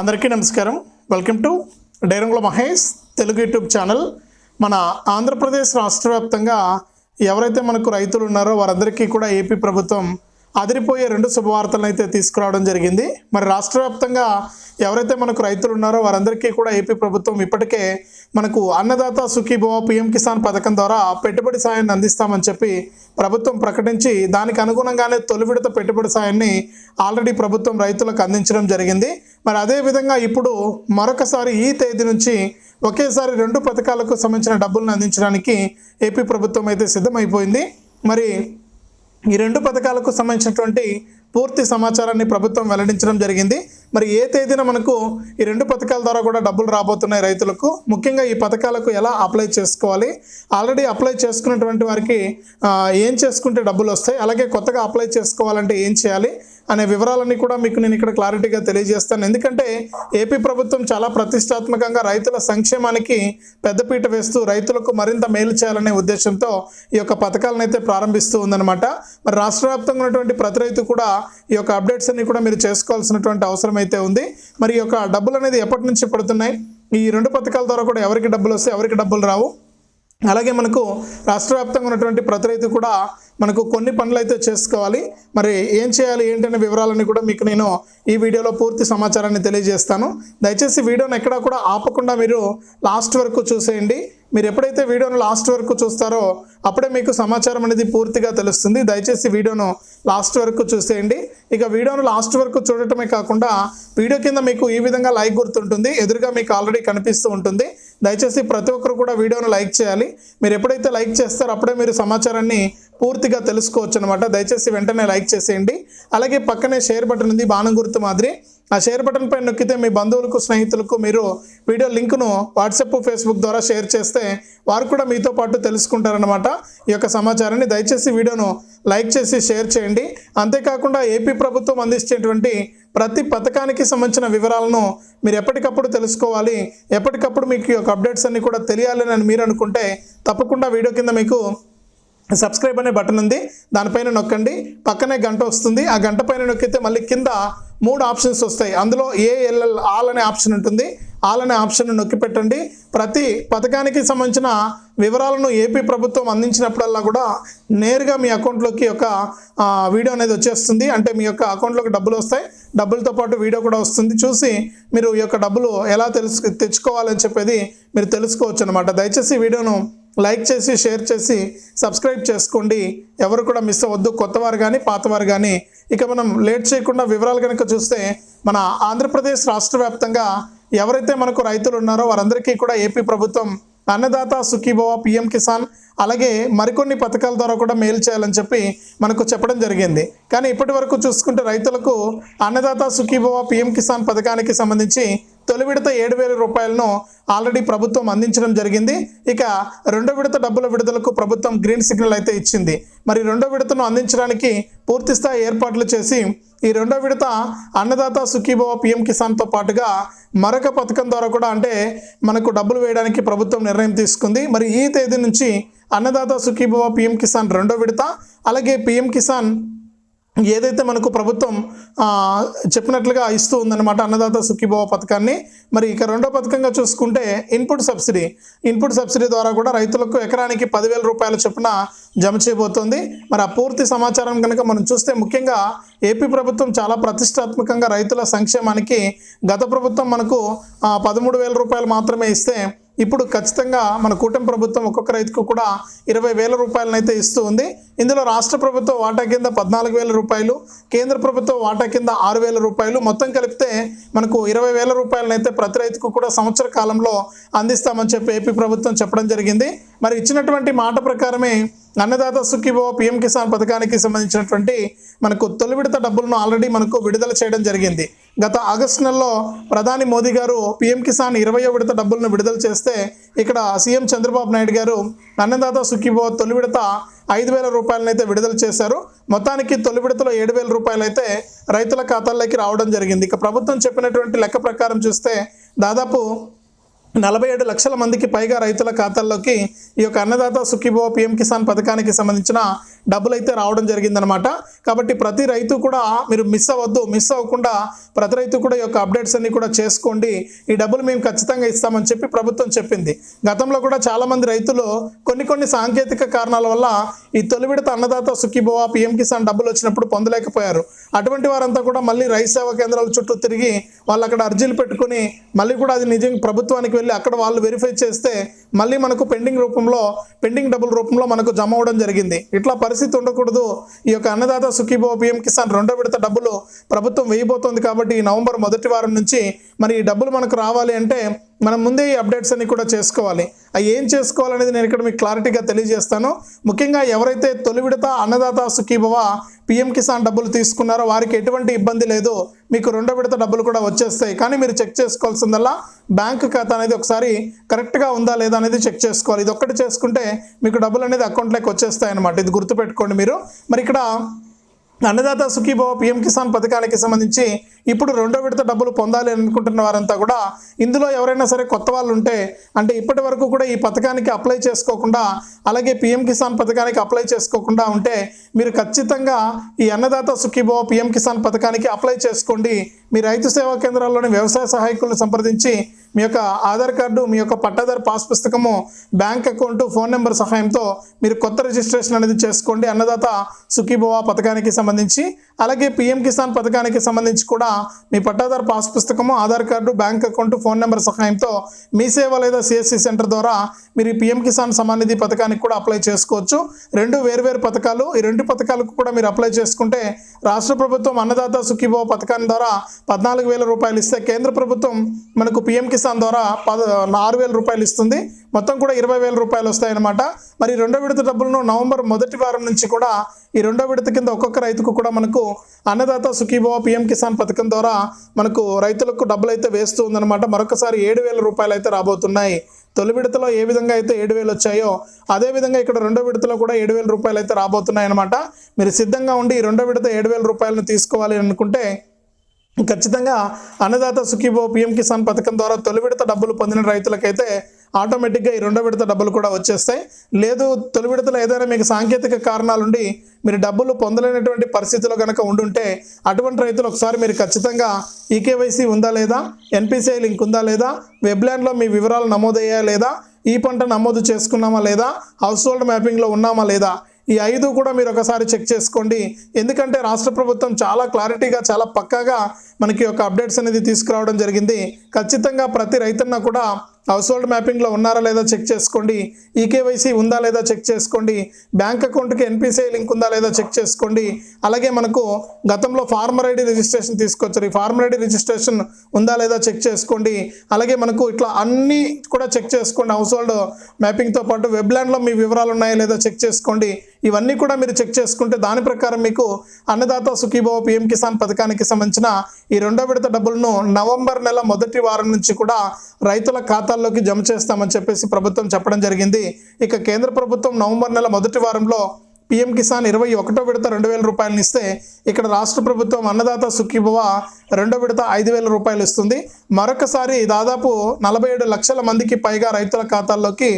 అందరికీ నమస్కారం. Welcome to Dairangula Mahesh Telugu YouTube channel. మన ఆంధ్రప్రదేశ్ రాష్ట్ర వ్యాప్తంగా ఎవరైతే మనకు రైతులు ఉన్నారో వారందరికీ కూడా ఏపీ ప్రభుత్వం అదిరిపోయే రెండు శుభవార్తలను అయితే తీసుకురావడం జరిగింది. మరి రాష్ట్ర వ్యాప్తంగా ఎవరైతే మనకు రైతులు ఉన్నారో వారందరికీ కూడా ఏపీ ప్రభుత్వం ఇప్పటికే మనకు అన్నదాత సుఖీభవ పిఎం కిసాన్ పథకం ద్వారా పెట్టుబడి సాయాన్ని అందిస్తామని చెప్పి ప్రభుత్వం ప్రకటించి దానికి అనుగుణంగానే తొలి విడత పెట్టుబడి సాయాన్ని ఆల్రెడీ ప్రభుత్వం రైతులకు అందించడం జరిగింది. మరి అదే విధంగా ఇప్పుడు మరొకసారి ఈ తేదీ నుంచి ఒకేసారి రెండు పథకాలకు సంబంధించిన డబ్బులను అందించడానికి ఏపీ ప్రభుత్వం అయితే సిద్ధమైపోయింది. మరి ఈ రెండు పథకాలకు సంబంధించినటువంటి పూర్తి సమాచారాన్ని ప్రభుత్వం వెల్లడించడం జరిగింది. మరి ఏ తేదీన మనకు ఈ రెండు పథకాల ద్వారా కూడా డబ్బులు రాబోతున్నాయి రైతులకు? ముఖ్యంగా ఈ పథకాలకు ఎలా అప్లై చేసుకోవాలి? ఆల్రెడీ అప్లై చేసుకున్నటువంటి వారికి ఏం చేసుకుంటే డబ్బులు వస్తాయి? అలాగే కొత్తగా అప్లై చేసుకోవాలంటే ఏం చేయాలి? అనే వివరాలన్నీ కూడా మీకు నేను ఇక్కడ క్లారిటీగా తెలియజేస్తాను. ఎందుకంటే ఏపీ ప్రభుత్వం చాలా ప్రతిష్టాత్మకంగా రైతుల సంక్షేమానికి పెద్దపీట వేస్తూ రైతులకు మరింత మేలు చేయాలనే ఉద్దేశంతో ఈ యొక్క పథకాలను అయితే ప్రారంభిస్తూ ఉందన్నమాట. మరి రాష్ట్ర వ్యాప్తంగా ఉన్నటువంటి ప్రతి రైతు కూడా ఈ యొక్క అప్డేట్స్ అన్ని కూడా మీరు చేసుకోవాల్సినటువంటి అవసరం అయితే ఉంది. మరి ఈ యొక్క డబ్బులు అనేది ఎప్పటి నుంచి పడుతున్నాయి? ఈ రెండు పథకాల ద్వారా కూడా ఎవరికి డబ్బులు వస్తాయి ఎవరికి డబ్బులు రావు. అలాగే మనకు రాష్ట్ర వ్యాప్తంగా ఉన్నటువంటి ప్రతి రైతు కూడా మనకు కొన్ని పనులు అయితే చేసుకోవాలి. మరి ఏం చేయాలి ఏంటనే వివరాలన్నీ కూడా మీకు నేను ఈ వీడియోలో పూర్తి సమాచారాన్ని తెలియజేస్తాను. దయచేసి వీడియోని ఎక్కడా కూడా ఆపకుండా మీరు లాస్ట్ వరకు చూసేయండి. మీరు ఎప్పుడైతే వీడియోను లాస్ట్ వరకు చూస్తారో అప్పుడే మీకు సమాచారం అనేది పూర్తిగా తెలుస్తుంది. దయచేసి వీడియోను లాస్ట్ వరకు చూసేయండి. ఇక వీడియోను లాస్ట్ వరకు చూడటమే కాకుండా వీడియో కింద మీకు ఈ విధంగా లైక్ గుర్తుంటుంది. ఎదురుగా మీకు ఆల్రెడీ కనిపిస్తూ ఉంటుంది. దయచేసి ప్రతి ఒక్కరు కూడా వీడియోను లైక్ చేయాలి. మీరు ఎప్పుడైతే లైక్ చేస్తారో అప్పుడే మీరు సమాచారాన్ని పూర్తిగా తెలుసుకోవచ్చు అనమాట దయచేసి వెంటనే లైక్ చేసేయండి. అలాగే పక్కనే షేర్ బటన్ ఉంది. బాణం గుర్తు మాదిరి. ఆ షేర్ బటన్ పైన నొక్కితే మీ బంధువులకు స్నేహితులకు మీరు వీడియో లింకును వాట్సాప్ ఫేస్బుక్ ద్వారా షేర్ చేస్తే వారు కూడా మీతో పాటు తెలుసుకుంటారనమాట ఈ యొక్క సమాచారాన్ని దయచేసి వీడియోను లైక్ చేసి షేర్ చేయండి. అంతేకాకుండా ఏపీ ప్రభుత్వం అందించేటువంటి ప్రతి పథకానికి సంబంధించిన వివరాలను మీరు ఎప్పటికప్పుడు తెలుసుకోవాలి. ఎప్పటికప్పుడు మీకు ఈ యొక్క అప్డేట్స్ అన్ని కూడా తెలియాలని అని మీరు అనుకుంటే తప్పకుండా వీడియో కింద మీకు సబ్స్క్రైబ్ అనే బటన్ ఉంది. దానిపైన నొక్కండి. పక్కనే గంట వస్తుంది. ఆ గంట పైన నొక్కితే మళ్ళీ కింద మూడు ఆప్షన్స్ వస్తాయి. అందులో ఏఎల్ఎల్ ఆల్ అనే ఆప్షన్ ఉంటుంది. ఆల్ అనే ఆప్షన్ నొక్కి పెట్టండి. ప్రతి పథకానికి సంబంధించిన వివరాలను ఏపీ ప్రభుత్వం అందించినప్పుడల్లా కూడా నేరుగా మీ అకౌంట్లోకి ఒక వీడియో అనేది వచ్చేస్తుంది. అంటే మీ యొక్క అకౌంట్లోకి డబ్బులు వస్తాయి. డబ్బులతో పాటు వీడియో కూడా వస్తుంది. చూసి మీరు ఈ యొక్క డబ్బులు ఎలా తెలుసు తెచ్చుకోవాలని చెప్పేది మీరు తెలుసుకోవచ్చు అనమాట దయచేసి వీడియోను లైక్ చేసి షేర్ చేసి సబ్స్క్రైబ్ చేసుకోండి. ఎవరు కూడా మిస్ అవ్వద్దు. కొత్తవారు కానీ పాతవారు కానీ ఇక మనం లేట్ చేయకుండా వివరాలు కనుక చూస్తే మన ఆంధ్రప్రదేశ్ రాష్ట్ర వ్యాప్తంగా ఎవరైతే మనకు రైతులు ఉన్నారో వారందరికీ కూడా ఏపీ ప్రభుత్వం అన్నదాత సుఖీభవ పిఎం కిసాన్ అలాగే మరికొన్ని పథకాల ద్వారా కూడా మేలు చేయాలని చెప్పి మనకు చెప్పడం జరిగింది. కానీ ఇప్పటి వరకు చూసుకుంటే రైతులకు అన్నదాత సుఖీభవ పిఎం కిసాన్ పథకానికి సంబంధించి తొలి విడత ఏడు వేల రూపాయలను ఆల్రెడీ ప్రభుత్వం అందించడం జరిగింది. ఇక రెండో విడత డబ్బుల విడుదలకు ప్రభుత్వం గ్రీన్ సిగ్నల్ అయితే ఇచ్చింది. మరి రెండో విడతను అందించడానికి పూర్తిస్థాయి ఏర్పాట్లు చేసి ఈ రెండో విడత అన్నదాత సుఖీభవ పిఎం కిసాన్తో పాటుగా మరొక పథకం ద్వారా కూడా అంటే మనకు డబ్బులు వేయడానికి ప్రభుత్వం నిర్ణయం తీసుకుంది. మరి ఈ తేదీ నుంచి అన్నదాత సుఖీభవ పిఎం కిసాన్ రెండో విడత అలాగే పిఎం కిసాన్ ఏదైతే మనకు ప్రభుత్వం చెప్పినట్లుగా ఇస్తూ ఉందన్నమాట అన్నదాత సుఖీభవ పథకాన్ని మరి ఇక రెండో పథకంగా చూసుకుంటే ఇన్పుట్ సబ్సిడీ. ఇన్పుట్ సబ్సిడీ ద్వారా కూడా రైతులకు ఎకరానికి పదివేల రూపాయల చొప్పున జమ చేయబోతోంది. మరి ఆ పూర్తి సమాచారం కనుక మనం చూస్తే ముఖ్యంగా ఏపీ ప్రభుత్వం చాలా ప్రతిష్టాత్మకంగా రైతుల సంక్షేమానికి గత ప్రభుత్వం మనకు పదమూడు వేల రూపాయలు మాత్రమే ఇస్తే ఇప్పుడు ఖచ్చితంగా మన కూటమి ప్రభుత్వం ఒక్కొక్క రైతుకు కూడా ఇరవై వేల రూపాయలనైతే ఇస్తూ ఉంది. ఇందులో రాష్ట్ర ప్రభుత్వం వాటా కింద పద్నాలుగు వేల రూపాయలు కేంద్ర ప్రభుత్వం వాటా కింద ఆరు వేల రూపాయలు. మొత్తం కలిపితే మనకు ఇరవై వేల రూపాయలనైతే ప్రతి రైతుకు కూడా సంవత్సర కాలంలో అందిస్తామని చెప్పి ఏపీ ప్రభుత్వం చెప్పడం జరిగింది. మరి ఇచ్చినటువంటి మాట ప్రకారమే అన్నదాత సుఖీభవ పిఎం కిసాన్ పథకానికి సంబంధించినటువంటి మనకు తొలి విడత డబ్బులను ఆల్రెడీ మనకు విడుదల చేయడం జరిగింది. గత ఆగస్టు నెలలో ప్రధాని మోదీ గారు పిఎం కిసాన్ ఇరవయో విడత డబ్బులను విడుదల చేస్తే ఇక్కడ సీఎం చంద్రబాబు నాయుడు గారు అన్నదాత సుఖీభవ తొలి విడత ఐదు వేల రూపాయలనైతే విడుదల చేశారు. మొత్తానికి తొలి విడతలో ఏడు వేల రూపాయలు అయితే రైతుల ఖాతాల్లోకి రావడం జరిగింది. ఇక ప్రభుత్వం చెప్పినటువంటి లెక్క ప్రకారం చూస్తే దాదాపు నలభై ఏడు లక్షల మందికి పైగా రైతుల ఖాతాల్లోకి ఈ యొక్క అన్నదాత సుఖీభవ పిఎం కిసాన్ పథకానికి సంబంధించిన డబ్బులు అయితే రావడం జరిగిందనమాట కాబట్టి ప్రతి రైతు కూడా మీరు మిస్ అవ్వద్దు మిస్ అవ్వకుండా ప్రతి రైతు కూడా ఈ యొక్క అప్డేట్స్ అన్ని కూడా చేసుకోండి. ఈ డబ్బులు మేము ఖచ్చితంగా ఇస్తామని చెప్పి ప్రభుత్వం చెప్పింది. గతంలో కూడా చాలామంది రైతులు కొన్ని కొన్ని సాంకేతిక కారణాల వల్ల ఈ తొలి విడత అన్నదాత సుఖీభవ పిఎం కిసాన్ డబ్బులు వచ్చినప్పుడు పొందలేకపోయారు. అటువంటి వారంతా కూడా మళ్ళీ రైతు సేవా కేంద్రాల చుట్టూ తిరిగి వాళ్ళు అక్కడ అర్జీలు పెట్టుకుని మళ్ళీ కూడా అది నిజంగా ప్రభుత్వానికి వెళ్ళి అక్కడ వాళ్ళు వెరిఫై చేస్తే మళ్ళీ మనకు పెండింగ్ రూపంలో పెండింగ్ డబ్బుల రూపంలో మనకు జమ అవ్వడం జరిగింది. ఇట్లా పరిస్థితి ఉండకూడదు. ఈ యొక్క అన్నదాత సుఖీభో పిఎం కిసాన్ రెండో విడత డబ్బులు ప్రభుత్వం వేయబోతోంది కాబట్టి ఈ నవంబర్ మొదటి వారం నుంచి మరి ఈ డబ్బులు మనకు రావాలి అంటే మనం ముందే ఈ అప్డేట్స్ అన్ని కూడా చేసుకోవాలి. అవి ఏం చేసుకోవాలనేది నేను ఇక్కడ మీకు క్లారిటీగా తెలియజేస్తాను. ముఖ్యంగా ఎవరైతే తొలి విడత అన్నదాత సుఖీభవ పిఎం కిసాన్ డబ్బులు తీసుకున్నారో వారికి ఎటువంటి ఇబ్బంది లేదు. మీకు రెండో విడత డబ్బులు కూడా వచ్చేస్తాయి. కానీ మీరు చెక్ చేసుకోవాల్సిందల్లా బ్యాంక్ ఖాతా అనేది ఒకసారి కరెక్ట్గా ఉందా లేదా అనేది చెక్ చేసుకోవాలి. ఇది ఒక్కటి చేసుకుంటే మీకు డబ్బులు అనేది అకౌంట్లోకి వచ్చేస్తాయి అనమాట ఇది గుర్తుపెట్టుకోండి మీరు. మరి ఇక్కడ అన్నదాత సుఖీభవ పిఎం కిసాన్ పథకానికి సంబంధించి ఇప్పుడు రెండో విడత డబ్బులు పొందాలి అని అనుకుంటున్న వారంతా కూడా ఇందులో ఎవరైనా సరే కొత్త వాళ్ళు ఉంటే అంటే ఇప్పటి వరకు కూడా ఈ పథకానికి అప్లై చేసుకోకుండా అలాగే పిఎం కిసాన్ పథకానికి అప్లై చేసుకోకుండా ఉంటే మీరు ఖచ్చితంగా ఈ అన్నదాత సుఖీభవ పిఎం కిసాన్ పథకానికి అప్లై చేసుకోండి. మీ రైతు సేవా కేంద్రాల్లోని వ్యవసాయ సహాయకులను సంప్రదించి మీ యొక్క ఆధార్ కార్డు మీ యొక్క పట్టాదారు పాస్ పుస్తకము బ్యాంక్ అకౌంట్ ఫోన్ నెంబర్ సహాయంతో మీరు కొత్త రిజిస్ట్రేషన్ అనేది చేసుకోండి. అన్నదాత సుఖీభవ పథకానికి సంబంధించి అలాగే పిఎం కిసాన్ పథకానికి సంబంధించి కూడా మీ పట్టాదారు పాస్ పుస్తకము Aadhaar card bank account phone number సహాయంతో మీ సేవ లేదా సిఎస్సి సెంటర్ ద్వారా మీరు పిఎం కిసాన్ సమాన్ నిధి పథకానికి కూడా అప్లై చేసుకోవచ్చు. రెండు వేర్వేరు పథకాలు ఈ రెండు పథకాలకు కూడా మీరు అప్లై చేసుకుంటే రాష్ట్ర ప్రభుత్వం అన్నదాత సుఖీభవ పథకాన్ని ద్వారా పద్నాలుగు వేల రూపాయలు ఇస్తే కేంద్ర ప్రభుత్వం మనకు పిఎం కిసాన్ ద్వారా పద ఆరు వేల రూపాయలు ఇస్తుంది. మొత్తం కూడా ఇరవై వేల రూపాయలు వస్తాయన్నమాట. మరి రెండో విడత డబ్బులను నవంబర్ మొదటి వారం నుంచి కూడా ఈ రెండో విడత కింద ఒక్కొక్క రైతుకు కూడా మనకు అన్నదాత సుఖీభవ పిఎం కిసాన్ పథకం ద్వారా మనకు రైతులకు డబ్బులు అయితే వేస్తూ ఉందన్నమాట. మరొకసారి ఏడు వేల రూపాయలు అయితే రాబోతున్నాయి. తొలి విడతలో ఏ విధంగా అయితే ఏడు వేలు వచ్చాయో అదే విధంగా ఇక్కడ రెండో విడతలో కూడా ఏడు వేల రూపాయలు అయితే రాబోతున్నాయి అనమాట మీరు సిద్ధంగా ఉండి ఈ రెండో విడత ఏడు వేల రూపాయలను తీసుకోవాలి అనుకుంటే ఖచ్చితంగా అన్నదాత సుఖీభో పిఎం కిసాన్ పథకం ద్వారా తొలి విడత డబ్బులు పొందిన రైతులకైతే ఆటోమేటిక్గా ఈ రెండో విడత డబ్బులు కూడా వచ్చేస్తాయి. లేదు తొలి విడతలో ఏదైనా మీకు సాంకేతిక కారణాలుండి మీరు డబ్బులు పొందలేనటువంటి పరిస్థితిలో కనుక ఉండుంటే అటువంటి రైతులు ఒకసారి మీరు ఖచ్చితంగా ఈకేవైసీ ఉందా లేదా ఎన్పిసిఐ లింక్ ఉందా లేదా వెబ్లాండ్లో మీ వివరాలు నమోదయ్యా లేదా ఈ పంట నమోదు చేసుకున్నామా లేదా హౌస్ హోల్డ్ మ్యాపింగ్లో ఉన్నామా లేదా ఈ ఐదు కూడా మీరు ఒకసారి చెక్ చేసుకోండి. ఎందుకంటే రాష్ట్ర ప్రభుత్వం చాలా క్లారిటీగా చాలా పక్కాగా మనకి ఒక అప్డేట్స్ అనేది తీసుకురావడం జరిగింది. ఖచ్చితంగా ప్రతి రైతన్న కూడా హౌస్ హోల్డ్ మ్యాపింగ్లో ఉన్నారా లేదా చెక్ చేసుకోండి. ఈకేవైసీ ఉందా లేదా చెక్ చేసుకోండి. బ్యాంక్ అకౌంట్కి ఎన్పిసిఐ లింక్ ఉందా లేదా చెక్ చేసుకోండి. అలాగే మనకు గతంలో ఫార్మర్ ఐడి రిజిస్ట్రేషన్ తీసుకొచ్చారు. ఈ ఫార్మర్ ఐడి రిజిస్ట్రేషన్ ఉందా లేదా చెక్ చేసుకోండి. అలాగే మనకు ఇట్లా అన్నీ కూడా చెక్ చేసుకోండి. హౌస్ హోల్డ్ మ్యాపింగ్తో పాటు వెబ్లాండ్లో మీ వివరాలు ఉన్నాయా లేదా చెక్ చేసుకోండి. ఇవన్నీ కూడా మీరు చెక్ చేసుకుంటే దాని ప్రకారం మీకు అన్నదాత సుఖీభవ పిఎం కిసాన్ పథకానికి సంబంధించిన ఈ రెండో విడత డబ్బులను నవంబర్ నెల మొదటి వారం నుంచి కూడా రైతుల ఖాతాల్లోకి జమ చేస్తామని చెప్పేసి ప్రభుత్వం చెప్పడం జరిగింది. ఇక కేంద్ర ప్రభుత్వం నవంబర్ నెల మొదటి వారంలో పిఎం కిసాన్ ఇరవై ఒకటో విడత రెండు వేల రూపాయలను ఇస్తే ఇక్కడ రాష్ట్ర ప్రభుత్వం అన్నదాత సుఖీభవ రెండో విడత ఐదు వేల రూపాయలు ఇస్తుంది. మరొకసారి దాదాపు నలభై ఏడు లక్షల మందికి పైగా రైతుల ఖాతాల్లోకి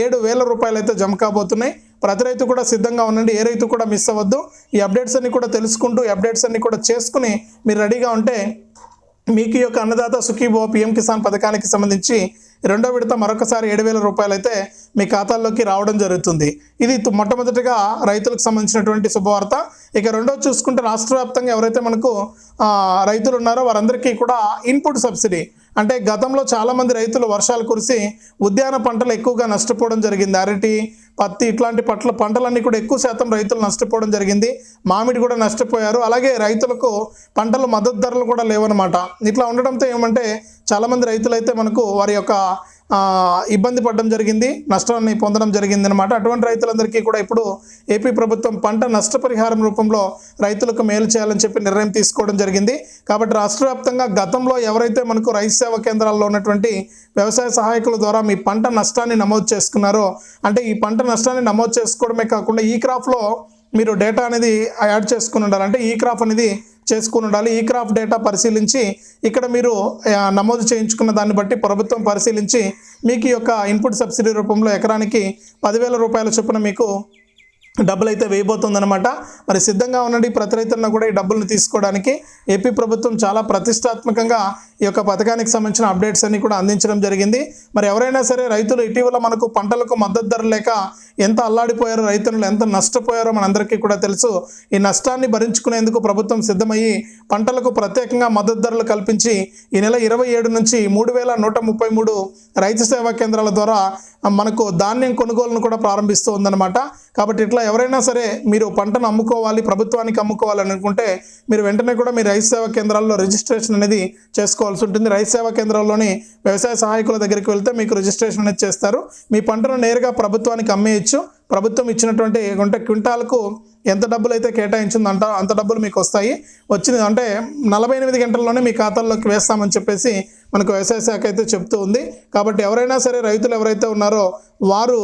ఏడు వేల రూపాయలు అయితే జమ కాబోతున్నాయి. ప్రతి రైతు కూడా సిద్ధంగా ఉండండి. ఏ రైతు కూడా మిస్ అవ్వద్దు. ఈ అప్డేట్స్ అన్ని కూడా తెలుసుకుంటూ అప్డేట్స్ అన్ని కూడా చేసుకుని మీరు రెడీగా ఉంటే మీకు ఈ యొక్క అన్నదాత సుఖీభో పిఎం కిసాన్ పథకానికి సంబంధించి రెండో విడత మరొకసారి ఏడు వేల రూపాయలు అయితే మీ ఖాతాల్లోకి రావడం జరుగుతుంది. ఇది మొట్టమొదటిగా రైతులకు సంబంధించినటువంటి శుభవార్త. ఇక రెండో చూసుకుంటే రాష్ట్ర వ్యాప్తంగా ఎవరైతే మనకు రైతులు ఉన్నారో వారందరికీ కూడా ఇన్పుట్ సబ్సిడీ. అంటే గతంలో చాలామంది రైతులు వర్షాలు కురిసి ఉద్యాన పంటలు ఎక్కువగా నష్టపోవడం జరిగింది. అరటి పత్తి ఇట్లాంటి పట్ల పంటలన్నీ కూడా ఎక్కువ శాతం రైతులు నష్టపోవడం జరిగింది. మామిడి కూడా నష్టపోయారు. అలాగే రైతులకు పంటలు మద్దతు ధరలు కూడా లేవన్నమాట. ఇట్లా ఉండడంతో ఏమంటే చాలామంది రైతులు అయితే మనకు వారి యొక్క ఇబ్బంది పడడం జరిగింది నష్టాన్ని పొందడం జరిగింది అనమాట అటువంటి రైతులందరికీ కూడా ఇప్పుడు ఏపీ ప్రభుత్వం పంట నష్టపరిహారం రూపంలో రైతులకు మేలు చేయాలని చెప్పి నిర్ణయం తీసుకోవడం జరిగింది. కాబట్టి రాష్ట్ర వ్యాప్తంగా గతంలో ఎవరైతే మనకు రైతు సేవా కేంద్రాల్లో ఉన్నటువంటి వ్యవసాయ సహాయకుల ద్వారా మీ పంట నష్టాన్ని నమోదు చేసుకున్నారో అంటే ఈ పంట నష్టాన్ని నమోదు చేసుకోవడమే కాకుండా ఈ క్రాప్లో మీరు డేటా అనేది యాడ్ చేసుకుని ఉండాలి. అంటే ఈ క్రాప్ అనేది చేసుకుని ఉండాలి. ఈ క్రాప్ డేటా పరిశీలించి ఇక్కడ మీరు నమోదు చేయించుకున్న దాన్ని బట్టి ప్రభుత్వం పరిశీలించి మీకు ఈ యొక్క ఇన్పుట్ సబ్సిడీ రూపంలో ఎకరానికి పదివేల రూపాయల చొప్పున మీకు డబ్బులు అయితే వేయబోతుందన్నమాట. మరి సిద్ధంగా ఉండండి ప్రతి రైతులను కూడా ఈ డబ్బులను తీసుకోవడానికి. ఏపీ ప్రభుత్వం చాలా ప్రతిష్టాత్మకంగా ఈ యొక్క పథకానికి సంబంధించిన అప్డేట్స్ అన్ని కూడా అందించడం జరిగింది. మరి ఎవరైనా సరే రైతులు ఇటీవల మనకు పంటలకు మద్దతు ధర లేక ఎంత అల్లాడిపోయారో రైతులు ఎంత నష్టపోయారో మనందరికీ కూడా తెలుసు. ఈ నష్టాన్ని భరించుకునేందుకు ప్రభుత్వం సిద్ధమయ్యి పంటలకు ప్రత్యేకంగా మద్దతు ధరలు కల్పించి ఈ నెల ఇరవై ఏడు నుంచి మూడు వేల నూట ముప్పై మూడు రైతు సేవా కేంద్రాల ద్వారా మనకు ధాన్యం కొనుగోలును కూడా ప్రారంభిస్తూ ఉందన్నమాట. కాబట్టి ఇట్లా ఎవరైనా సరే మీరు పంటను అమ్ముకోవాలి ప్రభుత్వానికి అమ్ముకోవాలని అనుకుంటే మీరు వెంటనే కూడా మీ రైతు సేవా కేంద్రాల్లో రిజిస్ట్రేషన్ అనేది చేసుకోవాల్సి ఉంటుంది. రైతు సేవా కేంద్రాల్లోని వ్యవసాయ సహాయకుల దగ్గరికి వెళ్తే మీకు రిజిస్ట్రేషన్ అనేది చేస్తారు. మీ పంటను నేరుగా ప్రభుత్వానికి అమ్మేయచ్చు. ప్రభుత్వం ఇచ్చినటువంటి అంటే క్వింటాలకు ఎంత డబ్బులు అయితే కేటాయించిందో అంట అంత డబ్బులు మీకు వస్తాయి. వచ్చింది అంటే నలభై ఎనిమిది గంటల్లోనే మీ ఖాతాల్లోకి వేస్తామని చెప్పేసి మనకు వ్యవసాయ శాఖ అయితే చెప్తూ ఉంది. కాబట్టి ఎవరైనా సరే రైతులు ఎవరైతే ఉన్నారో వారు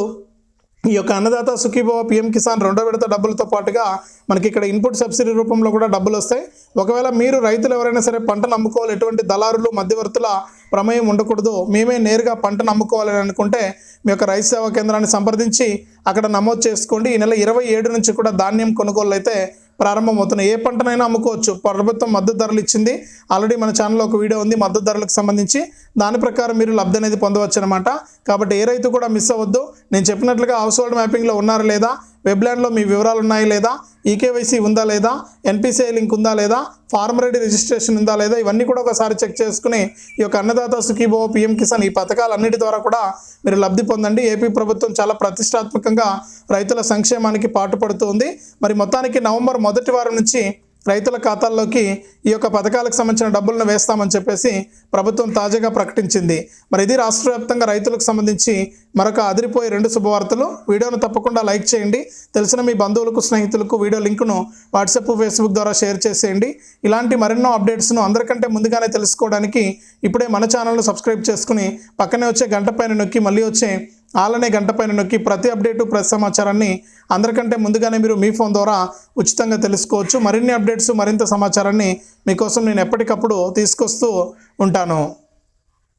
ఈ యొక్క అన్నదాత సుఖీభవ పిఎం కిసాన్ రెండో విడత డబ్బులతో పాటుగా మనకి ఇక్కడ ఇన్పుట్ సబ్సిడీ రూపంలో కూడా డబ్బులు వస్తాయి. ఒకవేళ మీరు రైతులు ఎవరైనా సరే పంటను అమ్ముకోవాలి ఎటువంటి దళారులు మధ్యవర్తుల ప్రమేయం ఉండకూడదు మేమే నేరుగా పంటను అమ్ముకోవాలని అనుకుంటే మీ యొక్క రైతు సేవా కేంద్రాన్ని సంప్రదించి అక్కడ నమోదు చేసుకోండి. ఈ నెల ఇరవై ఏడు నుంచి కూడా ధాన్యం కొనుగోలు అయితే ప్రారంభమవుతున్నాయి ఏ పంటనైనా అమ్ముకోవచ్చు. ప్రభుత్వం మద్దతు ధరలు ఇచ్చింది. ఆల్రెడీ మన ఛానల్లో ఒక వీడియో ఉంది. మద్దతు ధరలకు సంబంధించి దాని ప్రకారం మీరు లబ్ధి అనేది పొందవచ్చు అనమాట కాబట్టి ఏ రైతు కూడా మిస్ అవ్వద్దు. నేను చెప్పినట్లుగా హౌస్ హోల్డ్ మ్యాపింగ్లో ఉన్నారా లేదా? వెబ్లాండ్లో మీ వివరాలు ఉన్నాయా లేదా? ఈకేవైసీ ఉందా లేదా? ఎన్పిసిఐ లింక్ ఉందా లేదా? ఫార్మ్ రెడీ రిజిస్ట్రేషన్ ఉందా లేదా? ఇవన్నీ కూడా ఒకసారి చెక్ చేసుకుని ఈ యొక్క అన్నదాత సుఖీభో పిఎం కిసాన్ ఈ పథకాలన్నిటి ద్వారా కూడా మీరు లబ్ధి పొందండి. ఏపీ ప్రభుత్వం చాలా ప్రతిష్టాత్మకంగా రైతుల సంక్షేమానికి పాటుపడుతుంది మరి మొత్తానికి నవంబర్ మొదటి వారం నుంచి రైతుల ఖాతాల్లోకి ఈ యొక్క పథకాలకు సంబంధించిన డబ్బులను వేస్తామని చెప్పేసి ప్రభుత్వం తాజాగా ప్రకటించింది. మరి ఇది రాష్ట్ర వ్యాప్తంగా రైతులకు సంబంధించి మరొక అదిరిపోయే రెండు శుభవార్తలు. వీడియోను తప్పకుండా లైక్ చేయండి. తెలిసిన మీ బంధువులకు స్నేహితులకు వీడియో లింకును వాట్సాప్ ఫేస్బుక్ ద్వారా షేర్ చేసేయండి. ఇలాంటి మరెన్నో అప్డేట్స్ను అందరికంటే ముందుగానే తెలుసుకోవడానికి ఇప్పుడే మన ఛానల్ను సబ్స్క్రైబ్ చేసుకుని పక్కనే వచ్చే గంట పైన నొక్కి మళ్ళీ వచ్చే ఆలనే గంట పైన నొక్కి ప్రతి అప్డేటు ప్రతి సమాచారాన్ని అందరికంటే ముందుగానే మీరు మీ ఫోన్ ద్వారా ఉచితంగా తెలుసుకోవచ్చు. మరిన్ని అప్డేట్స్ మరింత సమాచారాన్ని మీకోసం నేను ఎప్పటికప్పుడు తీసుకొస్తూ ఉంటాను.